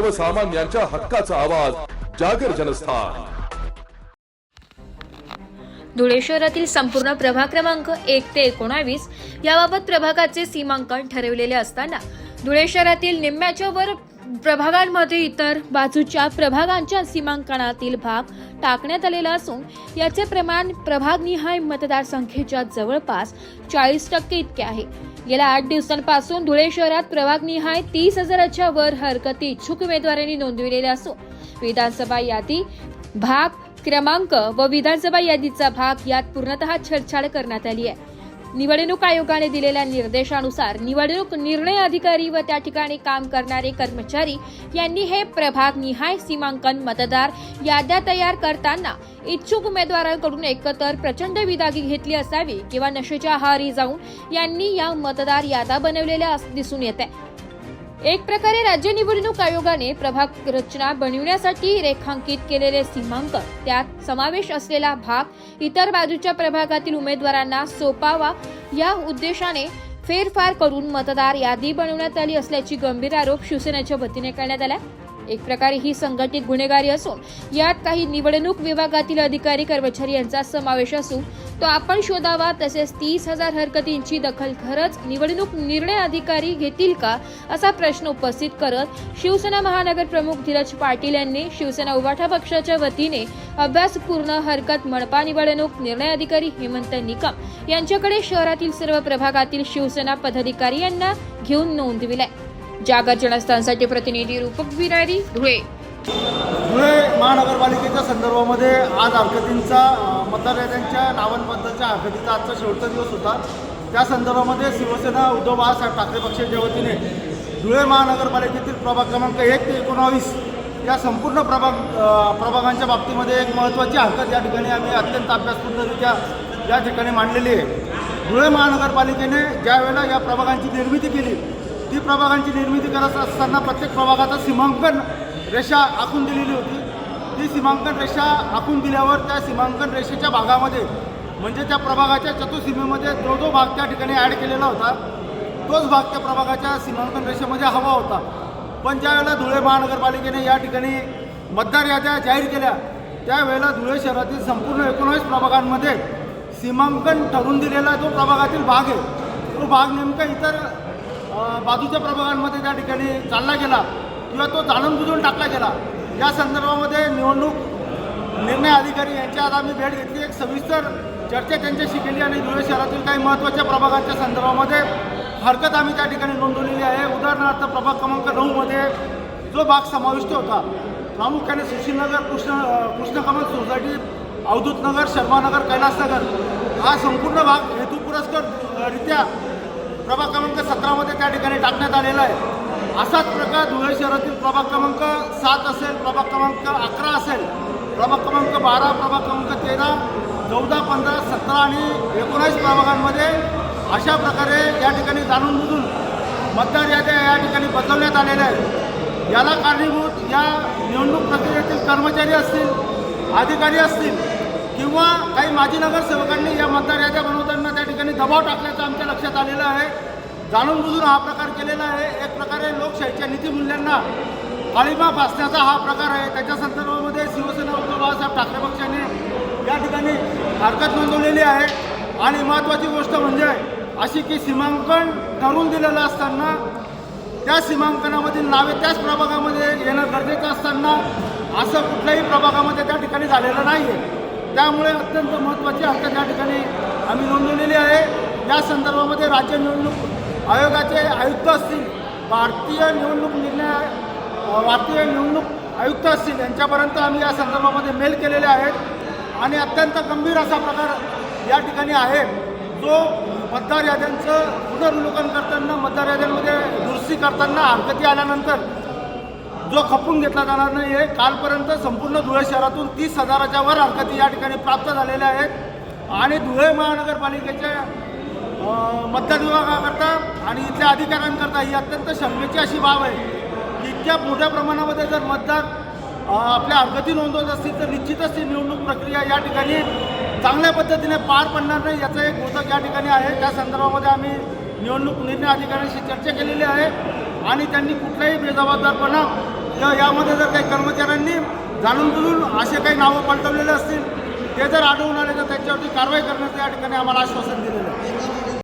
सर्वसामान्यांच्या हक्काचा आवाज जागर जनस्थान. धुळे शहरातील संपूर्ण प्रभाग क्रमांक एक ते एकोणावीस याबाबत प्रभागाचे सीमांकन ठरवलेले असताना धुळे शहरातील निम्म्याच्या वर प्रभागांमध्ये इतर बाजूच्या प्रभागांच्या सीमांकनातील भाग टाकण्यात आलेला असून याचे प्रमाण प्रभागनिहाय मतदारसंख्येच्या जवळपास चाळीस टक्के इतके आहे. गेल्या आठ दिवसांपासून धुळे शहरात प्रभागनिहाय तीस हजाराच्या वर हरकती इच्छुक उमेदवारांनी नोंदविलेल्या असून विधानसभा यादी भाग क्रमांक व विधानसभा यादीचा भाग यात पूर्णतः छेडछाड करण्यात आली आहे. निवडणूक आयोगाने दिलेल्या निर्देशानुसार निवडणूक निर्णय अधिकारी व त्या ठिकाणी काम करणारे कर्मचारी यांनी हे प्रभाग निहाय सीमांकन मतदार याद्या तयार करताना इच्छुक उमेदवारांकडून एकतर प्रचंड विदागी घेतली असावी किंवा नशेच्या आहारी जाऊन यांनी या मतदार याद्या बनवलेल्या दिसून येत आहे. एक प्रकारे राज्य निवडणूक आयोगाने प्रभाग रचना बनविण्यासाठी रेखांकित केलेले सीमांकन त्यात समावेश असलेला भाग इतर बाजूच्या प्रभागातील उमेदवारांना सोपावा या उद्देशाने फेरफार करून मतदार यादी बनवण्यात आली असल्याची गंभीर आरोप शिवसेनेच्या वतीने करण्यात आला. एक प्रकारे ही संघटित गुन्हेगारी असून यात काही निवडणूक विभागातील अधिकारी कर्मचारी यांचा समावेश असून तो आपण शोधावा तसेच तीस हजार हरकतींची दखल खरंच निवडणूक निर्णय अधिकारी घेतील का असा प्रश्न उपस्थित करत शिवसेना महानगर प्रमुख धीरज पाटील यांनी शिवसेना उभाठा पक्षाच्या वतीने अभ्यासपूर्ण हरकत मनपा निवडणूक निर्णय अधिकारी हेमंत निकम यांच्याकडे शहरातील सर्व प्रभागातील शिवसेना पदाधिकारी यांना घेऊन नोंदविलाय जागर जनस्थानसाठी प्रतिनिधी रूपक विरारी धुळे. धुळे महानगरपालिकेच्या संदर्भामध्ये आज हरकतींचा अ, मतदार याद्यांच्या नावांबद्दलच्या हरकतीचा आजचा शेवटचा दिवस होता. त्या संदर्भामध्ये शिवसेना उद्धव बाळासाहेब ठाकरे पक्षाच्या वतीने धुळे महानगरपालिकेतील प्रभाग क्रमांक एक ते एकोणावीस या संपूर्ण प्रभाग प्रभागांच्या बाबतीमध्ये एक महत्त्वाची हरकत या ठिकाणी आम्ही अत्यंत अभ्यासपूर्णरित्या या ठिकाणी मांडलेली आहे. धुळे महानगरपालिकेने ज्या वेळेला या प्रभागांची निर्मिती केली ती प्रभागांची निर्मिती करत असताना प्रत्येक प्रभागाचं सीमांकन रेषा आखून दिलेली होती. ती सीमांकन रेषा आखून दिल्यावर त्या सीमांकन रेषेच्या भागामध्ये म्हणजे त्या प्रभागाच्या चतुर्सीमेमध्ये जो जो भाग त्या ठिकाणी ॲड केलेला होता तोच भाग त्या प्रभागाच्या सीमांकन रेषेमध्ये हवा होता. पण ज्यावेळेला धुळे महानगरपालिकेने या ठिकाणी मतदार याद्या जाहीर केल्या त्यावेळेला धुळे शहरातील संपूर्ण एकोणावीस प्रभागांमध्ये सीमांकन ठरून दिलेला जो प्रभागातील भाग आहे तो भाग नेमका इतर बाजूच्या प्रभागांमध्ये त्या ठिकाणी चालला गेला. किंवा तो जाणून बुजून टाकला गेला. या संदर्भामध्ये निवडणूक निर्णय अधिकारी यांची आज आम्ही भेट घेतली. एक सविस्तर चर्चा त्यांच्याशी केली आणि धुळे शहरातील काही महत्त्वाच्या प्रभागांच्या संदर्भामध्ये हरकत आम्ही त्या ठिकाणी नोंदवलेली आहे. उदाहरणार्थ प्रभाग क्रमांक नऊमध्ये जो भाग समाविष्ट होता प्रामुख्याने सुशीलनगर कृष्ण कृष्णकमल सोसायटी अवधूतनगर शर्मानगर कैलासनगर हा संपूर्ण भाग हेतुपुरस्कररित्या प्रभाग क्रमांक सतरामध्ये त्या ठिकाणी टाकण्यात आलेला आहे. असाच प्रकार धुळे शहरातील प्रभाग क्रमांक सात असेल प्रभाग क्रमांक अकरा असेल प्रभाग क्रमांक बारा प्रभाग क्रमांक तेरा चौदा पंधरा सतरा आणि एकोणावीस प्रभागांमध्ये अशा प्रकारे या ठिकाणी जाणून बुजून मतदार याद्या या ठिकाणी बदलवण्यात आलेल्या आहेत. याला कारणीभूत या निवडणूक प्रक्रियेतील कर्मचारी असतील अधिकारी असतील किंवा काही माजी नगरसेवकांनी या मतदार याद्या बनवताना त्या ठिकाणी दबाव टाकल्याचं आमच्या लक्षात आलेलं आहे. जाणून बुजून हा प्रकार केलेला आहे. एक लोकशाहीच्या नीतिमूल्यांना अळीमा फासण्याचा हा प्रकार आहे. त्याच्या संदर्भामध्ये शिवसेना उद्धव बाळासाहेब ठाकरे पक्षाने या ठिकाणी हरकत नोंदवलेली आहे. आणि महत्त्वाची गोष्ट म्हणजे अशी की सीमांकन ठरवून दिलेलं असताना त्या सीमांकनामधील नावे त्याच प्रभागामध्ये येणं गरजेचं असताना असं कुठल्याही प्रभागामध्ये त्या ठिकाणी झालेलं नाही आहे त्यामुळे अत्यंत महत्त्वाची हरकत या ठिकाणी आम्ही नोंदवलेली आहे. या संदर्भामध्ये राज्य निवडणूक आयोगाचे आयुक्त असतील भारतीय निवडणूक निर्णय भारतीय निवडणूक आयुक्त असतील यांच्यापर्यंत आम्ही या संदर्भामध्ये मेल केलेले आहेत. आणि अत्यंत गंभीर असा प्रकार या ठिकाणी आहे जो मतदार याद्यांचं पुनर्विलोकन करताना मतदार याद्यांमध्ये दुरुस्ती करताना हरकती आल्यानंतर जो खपून घेतला जाणार नाही आहे. कालपर्यंत संपूर्ण धुळे शहरातून तीस हजाराच्या वर हरकती या ठिकाणी प्राप्त झालेल्या आहेत. आणि धुळे महानगरपालिकेच्या मतदार विभागाकरता आणि इथल्या अधिकाऱ्यांकरता ही अत्यंत शंभेची अशी बाब आहे की इतक्या मोठ्या प्रमाणामध्ये जर मतदार आपल्या हरकती नोंदवत असतील तर निश्चितच ती निवडणूक प्रक्रिया या ठिकाणी चांगल्या पद्धतीने पार पडणार नाही याचं एक घोषक या ठिकाणी आहे. त्या संदर्भामध्ये आम्ही निवडणूक निर्णय अधिकाऱ्यांशी चर्चा केलेली आहे आणि त्यांनी कुठलाही बेजबाबदारपणा तर यामध्ये जर काही कर्मचाऱ्यांनी जाणून बुजून असे काही नावं पलटवलेले असतील ते जर आढळून आले तर त्यांच्यावरती कारवाई करण्याचं या ठिकाणी आम्हाला आश्वासन दिलेलं आहे.